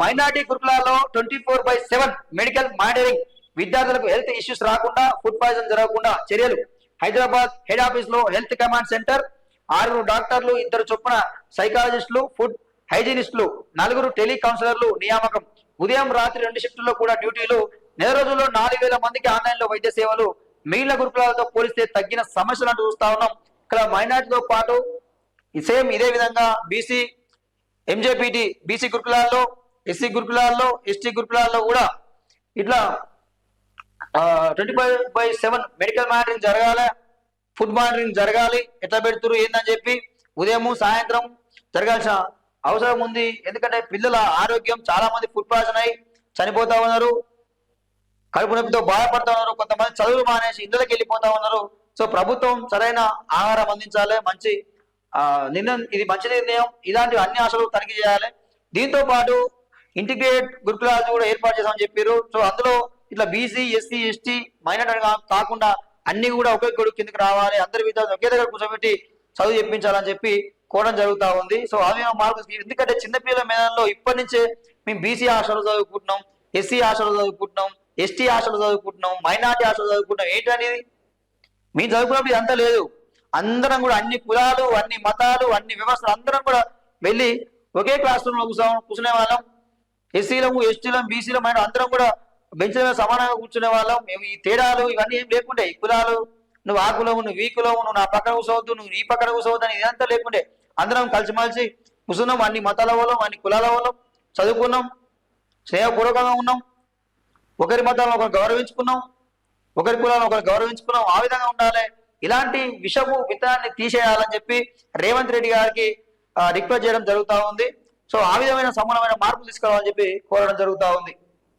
Minority గ్రూప్లలో twenty four by seven medical monitoring విద్యార్థులకు health issues రాకుండా ఫుడ్ పాయిజన్ జరగకుండా చర్యలు. హైదరాబాద్ హెడ్ ఆఫీస్లో హెల్త్ కమాండ్ సెంటర్ ఆరుగురు డాక్టర్లు ఇద్దరు చొప్పున సైకాలజిస్టులు ఫుడ్ హైజీనిస్టులు నలుగురు టెలి కౌన్సిలర్లు నియామకం. ఉదయం రాత్రి రెండు షిఫ్టుల్లో కూడా డ్యూటీలు. నెల రోజుల్లో నాలుగు వేల మందికి ఆన్లైన్లో వైద్య సేవలు. మిగిలిన గురుకులాలతో పోలిస్తే తగ్గిన సమస్యలు అంటూ చూస్తా ఉన్నాం. ఇక్కడ మైనార్టీతో పాటు సేమ్ ఇదే విధంగా బీసీ ఎంజేపీటీ బీసీ గురుకులాల్లో ఎస్సీ గురుకులాల్లో ఎస్టీ గురుకులాల్లో కూడా ఇట్లా twenty five by seven medical monitoring జరగాలి ఫుడ్ మానిటరింగ్ జరగాలి ఎట్లా పెడుతురు ఏందని చెప్పి ఉదయం సాయంత్రం జరగాల్సిన అవసరం ఉంది. ఎందుకంటే పిల్లల ఆరోగ్యం చాలా మంది ఫుడ్ పాయిజన్ అయి చనిపోతా ఉన్నారు. కడుపు నొప్పితో బాధపడతా ఉన్నారు. కొంతమంది చదువులు మానేసి ఇళ్ళకి వెళ్ళిపోతా ఉన్నారు. సో ప్రభుత్వం సరైన ఆహారం అందించాలి మంచి నిర్ణయం ఇది మంచి నిర్ణయం. ఇలాంటి అన్ని ఆశలు తనిఖీ చేయాలి. దీంతో పాటు ఇంటిగ్రేటెడ్ గురుకులాలు కూడా ఏర్పాటు చేశామని చెప్పారు. సో అందులో ఇట్లా బీసీ ఎస్సీ ఎస్టీ మైనార్టీ కాకుండా అన్ని కూడా ఒకే కొడుకు కిందకి రావాలి. అందరి విద్యార్థులు ఒకే దగ్గర కూర్చోబెట్టి చదువు చెప్పించాలని చెప్పి కోవడం జరుగుతా ఉంది. సో అవి మార్పు ఎందుకంటే చిన్నపిల్లల మేధంలో ఇప్పటి నుంచే మేము బీసీ ఆశలు చదువుకుంటున్నాం ఎస్సీ ఆశలు చదువుకుంటున్నాం ఎస్టీ ఆశలు చదువుకుంటున్నాం మైనార్టీ ఆశలు చదువుకుంటున్నాం. ఏంటనేది మేము చదువుకున్నప్పుడు ఇదంతా లేదు. అందరం కూడా అన్ని కులాలు అన్ని మతాలు అన్ని వ్యవస్థలు అందరం కూడా వెళ్ళి ఒకే క్లాస్ రూమ్లో కూర్చో కూర్చునే వాళ్ళం. ఎస్సీలము ఎస్టీలం బీసీలం అయినా అందరం కూడా బెంచ్ మీద సమానంగా కూర్చునే వాళ్ళం. మేము ఈ తేడాలు ఇవన్నీ ఏం లేకుండే. ఈ కులాలు నువ్వు ఆ కులము నువ్వు ఈ కులము నువ్వు నా పక్కన కూసవద్దు నువ్వు ఈ పక్కన కూసవద్దు అని ఇదంతా లేకుండే. అందరం కలిసిమలిసి కూర్చున్నాం అన్ని మతాల వాళ్ళం అన్ని కులాల వాళ్ళం చదువుకున్నాం స్నేహపూర్వకంగా ఉన్నాం. ఒకరి మతాలను ఒకరు గౌరవించుకున్నాం ఒకరి కులాలను ఒకరు గౌరవించుకున్నాం. ఆ విధంగా ఉండాలి. ఇలాంటి విషము విత్తనాన్ని తీసేయాలని చెప్పి రేవంత్ రెడ్డి గారికి రిక్వెస్ట్ చేయడం జరుగుతూ ఉంది. సో ఆ విధమైన సమానమైన మార్పులు తీసుకురావాలని చెప్పి కోరడం జరుగుతా ఉంది.